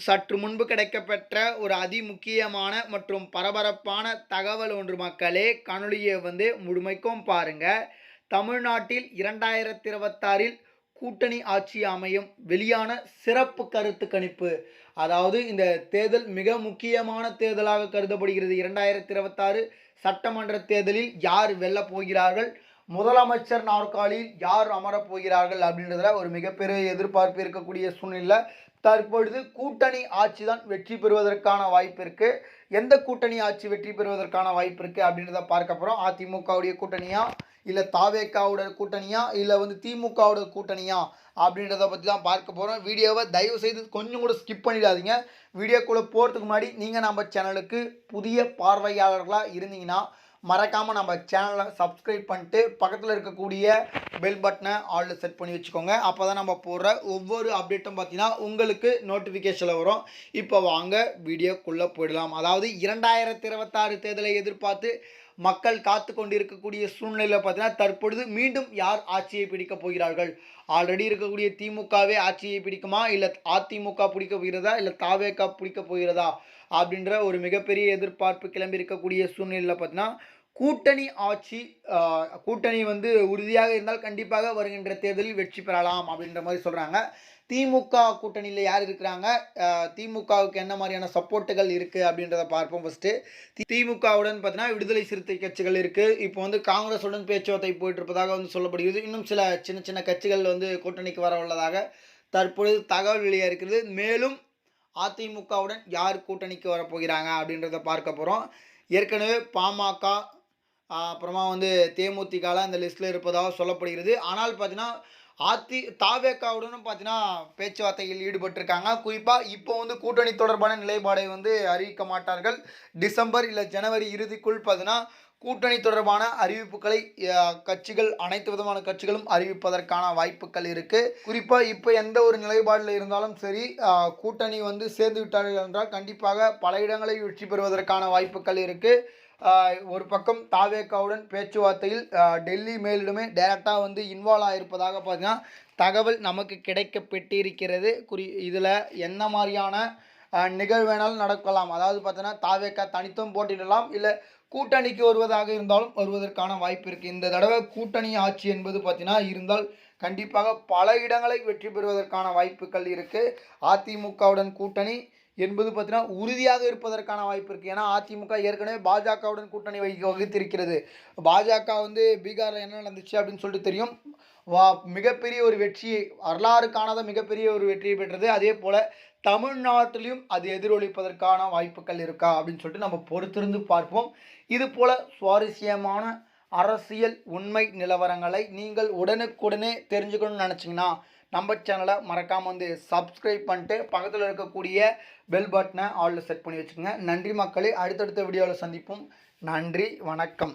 சற்று முன்பு கிடைக்கப்பெற்ற ஒரு அதிமுக்கியமான மற்றும் பரபரப்பான தகவல் ஒன்று மக்களே கணொலியை வந்து முழுமைக்கும் பாருங்க. தமிழ்நாட்டில் இரண்டாயிரத்தி இருபத்தாறில் கூட்டணி ஆட்சி அமையும் வெளியான சிறப்பு கருத்து கணிப்பு. அதாவது இந்த தேர்தல் மிக முக்கியமான தேர்தலாக கருதப்படுகிறது. இரண்டாயிரத்தி இருபத்தாறு சட்டமன்ற தேர்தலில் யார் வெல்லப் போகிறார்கள்? முதலமைச்சர் நாற்காலியில் யார் அமரப் போகிறார்கள் அப்படின்றதுல ஒரு மிகப்பெரிய எதிர்பார்ப்பு இருக்கக்கூடிய சூழ்நிலை தற்பொழுது கூட்டணி ஆட்சி தான் வெற்றி பெறுவதற்கான வாய்ப்பு இருக்குது எந்த கூட்டணி ஆட்சி வெற்றி பெறுவதற்கான வாய்ப்பு இருக்குது அப்படின்றத பார்க்க போகிறோம் அதிமுகவுடைய கூட்டணியா? இல்லை தாவேக்காவோட கூட்டணியா? இல்லை வந்து திமுகவோட கூட்டணியா? அப்படின்றத பற்றி தான் பார்க்க போகிறோம் வீடியோவை தயவு செய்து கொஞ்சம் கூட ஸ்கிப் பண்ணிடாதீங்க. வீடியோக்குள்ளே போகிறதுக்கு முன்னாடி நீங்கள் நம்ம சேனலுக்கு புதிய பார்வையாளர்களாக இருந்தீங்கன்னா மறக்காமல் நம்ம சேனலை சப்ஸ்கிரைப் பண்ணிட்டு பக்கத்தில் இருக்கக்கூடிய பெல் பட்டனை ஆளில் செட் பண்ணி வச்சுக்கோங்க. அப்போ தான் நம்ம போடுற ஒவ்வொரு அப்டேட்டும் பார்த்தீங்கன்னா உங்களுக்கு நோட்டிஃபிகேஷனில் வரும். இப்போ வாங்க வீடியோக்குள்ளே போயிடலாம். அதாவது இரண்டாயிரத்தி இருபத்தாறு தேர்தலை எதிர்பார்த்து மக்கள் காத்து கொண்டிருக்கக்கூடிய சூழ்நிலையில் பார்த்தீங்கன்னா தற்பொழுது மீண்டும் யார் ஆட்சியை பிடிக்கப் போகிறார்கள்? ஆல்ரெடி இருக்கக்கூடிய திமுகவே ஆட்சியை பிடிக்குமா? இல்லை அதிமுக பிடிக்க போகிறதா? இல்லை தாவேக்கா பிடிக்க போகிறதா? அப்படின்ற ஒரு மிகப்பெரிய எதிர்பார்ப்பு கிளம்பி இருக்கக்கூடிய சூழ்நிலையில் பார்த்தீங்கன்னா கூட்டணி ஆட்சி கூட்டணி வந்து உறுதியாக இருந்தால் கண்டிப்பாக வருகின்ற தேர்தலில் வெற்றி பெறலாம் அப்படின்ற மாதிரி சொல்கிறாங்க திமுக கூட்டணியில் யார் இருக்கிறாங்க? திமுகவுக்கு என்ன மாதிரியான சப்போர்ட்டுகள் இருக்குது அப்படின்றத பார்ப்போம் ஃபஸ்ட்டு திமுகவுடன் பார்த்தீங்கன்னா விடுதலை சிறுத்தை கட்சிகள் இருக்குது இப்போ வந்து காங்கிரஸுடன் பேச்சுவார்த்தை போயிட்டு இருப்பதாக வந்து சொல்லப்படுகிறது. இன்னும் சில சின்ன சின்ன கட்சிகள் வந்து கூட்டணிக்கு வர உள்ளதாக தற்பொழுது தகவல் வெளியாக இருக்கிறது. மேலும் அதிமுகவுடன் யார் கூட்டணிக்கு வரப்போகிறாங்க அப்படின்றத பார்க்க போகிறோம் ஏற்கனவே பாமக அப்புறமா வந்து தேமுதிகலாம் அந்த லிஸ்ட்டில் இருப்பதாக சொல்லப்படுகிறது. ஆனால் பார்த்தீங்கன்னா அதி தாவேக்காவுடனும் பார்த்தீங்கன்னா பேச்சுவார்த்தையில் ஈடுபட்டிருக்காங்க. குறிப்பாக இப்போ வந்து கூட்டணி தொடர்பான நிலைப்பாடை வந்து அறிவிக்க மாட்டார்கள். டிசம்பர் இல்லை ஜனவரி இறுதிக்குள் பார்த்தீங்கன்னா கூட்டணி தொடர்பான அறிவிப்புகளை கட்சிகள் அனைத்து விதமான கட்சிகளும் அறிவிப்பதற்கான வாய்ப்புகள் இருக்குது குறிப்பாக இப்போ எந்த ஒரு நிலைப்பாடில் இருந்தாலும் சரி கூட்டணி வந்து சேர்ந்து விட்டார்கள் என்றால் கண்டிப்பாக பல இடங்களில் வெற்றி பெறுவதற்கான வாய்ப்புகள் இருக்குது ஒரு பக்கம் தாவேக்காவுடன் பேச்சுவார்த்தையில் டெல்லி மேலிடமே டைரெக்டாக வந்து இன்வால்வ் ஆகிருப்பதாக பார்த்தீங்கன்னா தகவல் நமக்கு கிடைக்கப்பட்டிருக்கிறது குறி இதில் என்ன மாதிரியான நிகழ்வேனால் நிகழ்வேனாலும் நடக்கலாம். அதாவது பார்த்தீங்கன்னா தாவேக்கா தனித்தும் போட்டிடலாம் இல்லை கூட்டணிக்கு வருவதாக இருந்தாலும் வருவதற்கான வாய்ப்பு இருக்குது இந்த தடவை கூட்டணி ஆட்சி என்பது பார்த்தீங்கன்னா இருந்தால் கண்டிப்பாக பல இடங்களை வெற்றி பெறுவதற்கான வாய்ப்புகள் இருக்குது அதிமுகவுடன் கூட்டணி என்பது பார்த்தீங்கன்னா உறுதியாக இருப்பதற்கான வாய்ப்பு இருக்குது ஏன்னா அதிமுக ஏற்கனவே பாஜகவுடன் கூட்டணி வகி வகித்திருக்கிறது. பாஜக வந்து பீகாரில் என்ன நடந்துச்சு அப்படின்னு சொல்லிட்டு தெரியும். வா மிகப்பெரிய ஒரு வெற்றியை வரலாறு காணாத மிகப்பெரிய ஒரு வெற்றியை பெற்றது. அதே போல் தமிழ்நாட்டிலையும் அது எதிரொலிப்பதற்கான வாய்ப்புகள் இருக்கா அப்படின்னு சொல்லிட்டு நம்ம பொறுத்திருந்து பார்ப்போம். இது போல் சுவாரஸ்யமான அரசியல் உண்மை நிலவரங்களை நீங்கள் உடனுக்குடனே தெரிஞ்சுக்கணும்னு நினச்சிங்கன்னா நம்ம சேனலை மறக்காமல் வந்து சப்ஸ்கிரைப் பண்ணிட்டு பக்கத்தில் இருக்கக்கூடிய பெல் பட்டனை ஆலில் செட் பண்ணி வச்சுக்கோங்க. நன்றி மக்களே. அடுத்தடுத்த வீடியோவில் சந்திப்போம். நன்றி. வணக்கம்.